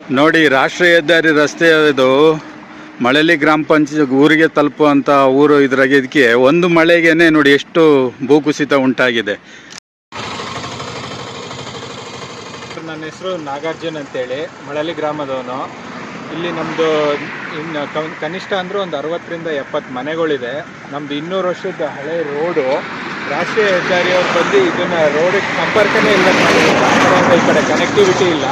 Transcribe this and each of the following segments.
ನೋಡಿ, ರಾಷ್ಟ್ರೀಯ ಹೆದ್ದಾರಿ ರಸ್ತೆ ಇದು ಮಳಲಿ ಗ್ರಾಮ ಪಂಚಾಯತ್ ಊರಿಗೆ ತಲುಪುವಂಥ ಊರು ಇದ್ರಾಗ ಇದಕ್ಕೆ ಒಂದು ಮಳೆಗೇನೆ ನೋಡಿ ಎಷ್ಟು ಭೂಕುಸಿತ ಉಂಟಾಗಿದೆ. ನನ್ನ ಹೆಸರು ನಾಗಾರ್ಜುನ್ ಅಂತೇಳಿ, ಮಳಲಿ ಗ್ರಾಮದವನು. ಇಲ್ಲಿ ನಮ್ಮದು ಇನ್ನು ಕನಿಷ್ಠ ಅಂದರೂ ಒಂದು ಅರವತ್ತರಿಂದ ಎಪ್ಪತ್ತು ಮನೆಗಳಿದೆ. ನಮ್ದು ಇನ್ನೂರು ವರ್ಷದ ಹಳೆ ರೋಡು. ರಾಷ್ಟ್ರೀಯ ಹೆದ್ದಾರಿಯವ್ರು ಬಂದು ಇದನ್ನು ರೋಡಿಗೆ ಸಂಪರ್ಕನೇ ಇಲ್ಲ. ಈ ಕಡೆ ಕನೆಕ್ಟಿವಿಟಿ ಇಲ್ಲ.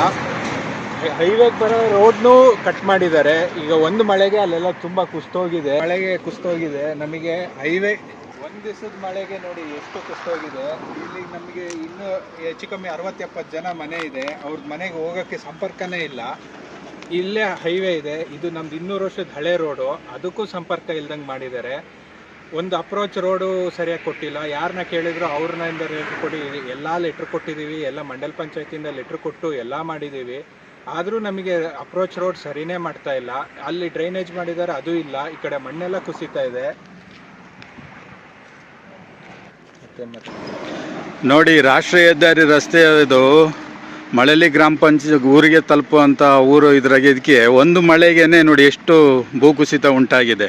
ಹೈವೇಗೆ ಬರೋ ರೋಡ್ನು ಕಟ್ ಮಾಡಿದ್ದಾರೆ. ಈಗ ಒಂದು ಮಳೆಗೆ ಅಲ್ಲೆಲ್ಲ ತುಂಬ ಕುಸ್ತೋಗಿದೆ. ಮಳೆಗೆ ಕುಸ್ತೋಗಿದೆ. ನಮಗೆ ಹೈವೇ ಒಂದು ದಿವಸದ ಮಳೆಗೆ ನೋಡಿ ಎಷ್ಟು ಕುಸ್ತೋಗಿದೆ. ಇಲ್ಲಿ ನಮಗೆ ಇನ್ನೂ ಹೆಚ್ಚು ಕಮ್ಮಿ ಅರವತ್ತು ಎಪ್ಪತ್ತು ಜನ ಮನೆ ಇದೆ. ಅವ್ರ ಮನೆಗೆ ಹೋಗೋಕ್ಕೆ ಸಂಪರ್ಕನೇ ಇಲ್ಲ. ಇಲ್ಲೇ ಹೈವೇ ಇದೆ. ಇದು ನಮ್ದು ಇನ್ನೂರು ವರ್ಷದ ಹಳೆ ರೋಡು. ಅದಕ್ಕೂ ಸಂಪರ್ಕ ಇಲ್ದಂಗೆ ಮಾಡಿದ್ದಾರೆ. ಒಂದು ಅಪ್ರೋಚ್ ರೋಡು ಸರಿಯಾಗಿ ಕೊಟ್ಟಿಲ್ಲ. ಯಾರನ್ನ ಕೇಳಿದ್ರು ಅವ್ರನ್ನ ಲೆಟ್ರ್ ಕೊಡಿ. ಎಲ್ಲ ಲೆಟ್ರ್ ಕೊಟ್ಟಿದ್ದೀವಿ ಎಲ್ಲ ಮಂಡಲ್ ಪಂಚಾಯಿತಿಯಿಂದ ಲೆಟ್ರ್ ಕೊಟ್ಟು ಎಲ್ಲ ಮಾಡಿದ್ದೀವಿ ಆದರೂ ನಮಗೆ ಅಪ್ರೋಚ್ ರೋಡ್ ಸರಿನೇ ಮಾಡ್ತಾ ಇಲ್ಲ. ಅಲ್ಲಿ ಡ್ರೈನೇಜ್ ಮಾಡಿದ್ದಾರೆ ಅದು ಇಲ್ಲ. ಈ ಕಡೆ ಮಣ್ಣೆಲ್ಲ ಕುಸಿತಾ ಇದೆ. ನೋಡಿ ರಾಷ್ಟ್ರೀಯ ಹೆದ್ದಾರಿ ರಸ್ತೆ ಇದು ಮಳಲಿ ಗ್ರಾಮ ಪಂಚಾಯತ್ ಊರಿಗೆ ತಲುಪುವಂಥ ಊರು ಇದ್ರಾಗ ಇದಕ್ಕೆ ಒಂದು ಮಳೆಗೇನೆ ನೋಡಿ ಎಷ್ಟು ಭೂಕುಸಿತ ಉಂಟಾಗಿದೆ.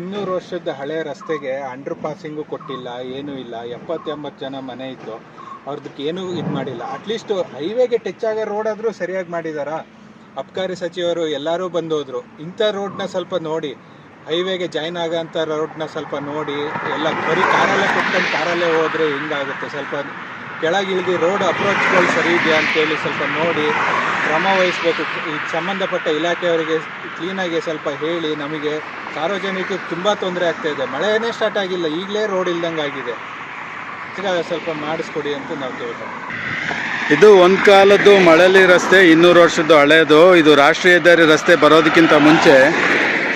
ಇನ್ನೂರು ವರ್ಷದ ಹಳೆ ರಸ್ತೆಗೆ ಅಂಡರ್ ಪಾಸಿಂಗು ಕೊಟ್ಟಿಲ್ಲ ಏನೂ ಇಲ್ಲ. ಎಪ್ಪತ್ತೆಂಬತ್ತು ಜನ ಮನೆ ಇತ್ತು ಅವ್ರದಕ್ಕೆ ಏನೂ ಇದು ಮಾಡಿಲ್ಲ. ಅಟ್ಲೀಸ್ಟ್ ಹೈವೇಗೆ ಟಚ್ ಆಗೋ ರೋಡ್ ಆದರೂ ಸರಿಯಾಗಿ ಮಾಡಿದಾರ? ಅಬ್ಕಾರಿ ಸಚಿವರು ಎಲ್ಲರೂ ಬಂದೋದ್ರು. ಇಂಥ ರೋಡ್ನ ಸ್ವಲ್ಪ ನೋಡಿ ಹೈವೇಗೆ ಜಾಯ್ನ್ ಆಗೋಂಥ ರೋಡ್ನ ಸ್ವಲ್ಪ ನೋಡಿ, ಎಲ್ಲ ಬರೀ ಕಾರಲ್ಲೇ ಕುತ್ಕೊಂಡು ಕಾರಲ್ಲೇ ಹೋದರೆ ಹಿಂಗಾಗುತ್ತೆ. ಸ್ವಲ್ಪ ಕೆಳಗಿಳಿದು ರೋಡ್ ಅಪ್ರೋಚ್ಗಳು ಸರಿ ಇದೆಯಾ ಅಂತೇಳಿ ಸ್ವಲ್ಪ ನೋಡಿ, ಕ್ರಮ ವಹಿಸಬೇಕು. ಈ ಸಂಬಂಧಪಟ್ಟ ಇಲಾಖೆಯವರಿಗೆ ಕ್ಲೀನಾಗಿ ಸ್ವಲ್ಪ ಹೇಳಿ, ನಮಗೆ ಸಾರ್ವಜನಿಕರಿಗೆ ತುಂಬ ತೊಂದರೆ ಆಗ್ತಾ ಇದೆ. ಮಳೆನೇ ಸ್ಟಾರ್ಟ್ ಆಗಿಲ್ಲ. ಈಗಲೇ ರೋಡ್ ಇಲ್ದಂಗೆ ಆಗಿದೆ ಸ್ವಲ್ಪ ಮಾಡಿಸ್ಕೊಡಿ ಅಂತ ನಾವು ಕೇಳ್ತೀವಿ ಇದು ಒಂದ್ ಕಾಲದ್ದು ಮಳಲಿ ರಸ್ತೆ, ಇನ್ನೂರು ವರ್ಷದ್ದು ಹಳೆಯದು ಇದು ರಾಷ್ಟ್ರೀಯ ಹೆದ್ದಾರಿ ರಸ್ತೆ ಬರೋದಕ್ಕಿಂತ ಮುಂಚೆ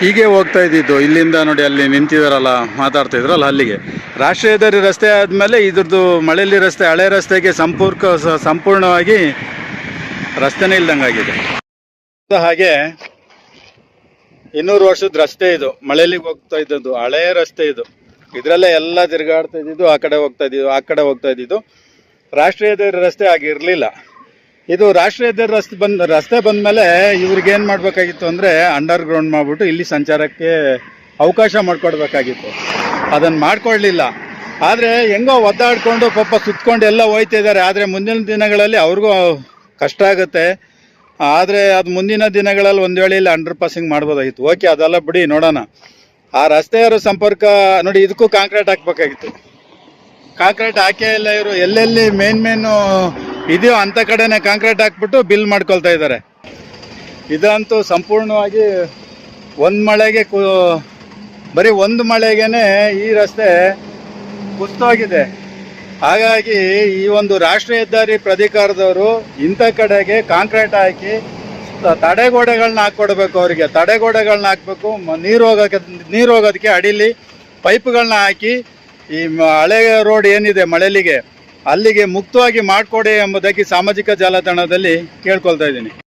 ಹೀಗೆ ಹೋಗ್ತಾ ಇದ್ದಿದ್ದು. ಇಲ್ಲಿಂದ ನೋಡಿ ಅಲ್ಲಿ ನಿಂತಿದಾರಲ್ಲ, ಮಾತಾಡ್ತಾ ಇದ್ರಲ್ಲ ಅಲ್ಲಿಗೆ. ರಾಷ್ಟ್ರೀಯ ಹೆದ್ದಾರಿ ರಸ್ತೆ ಆದ್ಮೇಲೆ ಇದ್ರದ್ದು ಮಳಲಿ ರಸ್ತೆ, ಹಳೆ ರಸ್ತೆಗೆ ಸಂಪೂರ್ಕ ಸಂಪೂರ್ಣವಾಗಿ ರಸ್ತೆನೇ ಇಲ್ದಂಗಾಗಿದೆ. ಹಾಗೆ ಇನ್ನೂರು ವರ್ಷದ ರಸ್ತೆ ಇದು. ಮಳೆಲಿಗೆ ಹೋಗ್ತಾ ಇದ್ದದ್ದು. ಹಳೆಯ ರಸ್ತೆ ಇದು. ಇದರಲ್ಲೇ ಎಲ್ಲ ತಿರುಗಾಡ್ತಾ ಇದ್ದಿದ್ದು, ಆ ಕಡೆ ಹೋಗ್ತಾ ಇದ್ದಿದ್ದು, ಆ ಕಡೆ ಹೋಗ್ತಾ ಇದ್ದಿದ್ದು. ರಾಷ್ಟ್ರೀಯ ಹೆದ್ದಾರಿ ರಸ್ತೆ ಆಗಿರಲಿಲ್ಲ. ಇದು ರಾಷ್ಟ್ರೀಯ ಹೆದ್ದಾರಿ ರಸ್ತೆ ಬಂದ, ರಸ್ತೆ ಬಂದಮೇಲೆ ಇವ್ರಿಗೆ ಏನು ಮಾಡಬೇಕಾಗಿತ್ತು ಅಂದರೆ ಅಂಡರ್ ಗ್ರೌಂಡ್ ಮಾಡಿಬಿಟ್ಟು ಇಲ್ಲಿ ಸಂಚಾರಕ್ಕೆ ಅವಕಾಶ ಮಾಡಿಕೊಡ್ಬೇಕಾಗಿತ್ತು. ಅದನ್ನು ಮಾಡಿಕೊಡ್ಲಿಲ್ಲ. ಆದರೆ ಹೆಂಗೋ ಒದ್ದಾಡಿಕೊಂಡು ಪಾಪ ಸುತ್ತಕೊಂಡು ಎಲ್ಲ ಹೋಯ್ತಾ ಇದ್ದಾರೆ. ಆದರೆ ಮುಂದಿನ ದಿನಗಳಲ್ಲಿ ಅವ್ರಿಗೂ ಕಷ್ಟ ಆಗುತ್ತೆ. ಆದರೆ ಅದು ಮುಂದಿನ ದಿನಗಳಲ್ಲಿ ಒಂದು ವೇಳೆ ಇಲ್ಲಿ ಅಂಡರ್ ಪಾಸಿಂಗ್ ಮಾಡ್ಬೋದಾಗಿತ್ತು. ಓಕೆ ಅದೆಲ್ಲ ಬಿಡಿ, ನೋಡೋಣ. ಆ ರಸ್ತೆಯವರು ಸಂಪರ್ಕ ನೋಡಿ ಇದಕ್ಕೂ ಕಾಂಕ್ರೀಟ್ ಹಾಕ್ಬೇಕಾಗಿತ್ತು. ಕಾಂಕ್ರೀಟ್ ಹಾಕೇ ಇಲ್ಲ ಇವರು. ಎಲ್ಲೆಲ್ಲಿ ಮೇನ್ ಮೇನು ಇದೆಯೋ ಅಂಥ ಕಡೆನೇ ಕಾಂಕ್ರೀಟ್ ಹಾಕ್ಬಿಟ್ಟು ಬಿಲ್ ಮಾಡ್ಕೊಳ್ತಾ ಇದ್ದಾರೆ. ಇದಂತೂ ಸಂಪೂರ್ಣವಾಗಿ ಒಂದು ಮಳೆಗೆ ಕು, ಬರೀ ಒಂದು ಮಳೆಗೇನೆ ಈ ರಸ್ತೆ ಕುಸ್ತೋಗಿದೆ. ಹಾಗಾಗಿ ಈ ಒಂದು ರಾಷ್ಟ್ರೀಯ ಹೆದ್ದಾರಿ ಪ್ರಾಧಿಕಾರದವರು ಇಂಥ ಕಡೆಗೆ ಕಾಂಕ್ರೀಟ್ ಹಾಕಿ ತಡೆಗೋಡೆಗಳನ್ನ ಹಾಕ್ಕೊಡ್ಬೇಕು ಅವರಿಗೆ. ತಡೆಗೋಡೆಗಳನ್ನ ಹಾಕ್ಬೇಕು ನೀರು ಹೋಗೋಕೆ ನೀರು ಹೋಗೋದಕ್ಕೆ ಅಡಿಲಿ ಪೈಪ್ಗಳನ್ನ ಹಾಕಿ ಈ ಹಳೆ ರೋಡ್ ಏನಿದೆ ಮಳೆಲಿಗೆ ಅಲ್ಲಿಗೆ ಮುಕ್ತವಾಗಿ ಮಾಡಿಕೊಡಿ ಎಂಬುದಾಗಿ ಸಾಮಾಜಿಕ ಜಾಲತಾಣದಲ್ಲಿ ಕೇಳ್ಕೊಳ್ತಾ ಇದ್ದೀನಿ.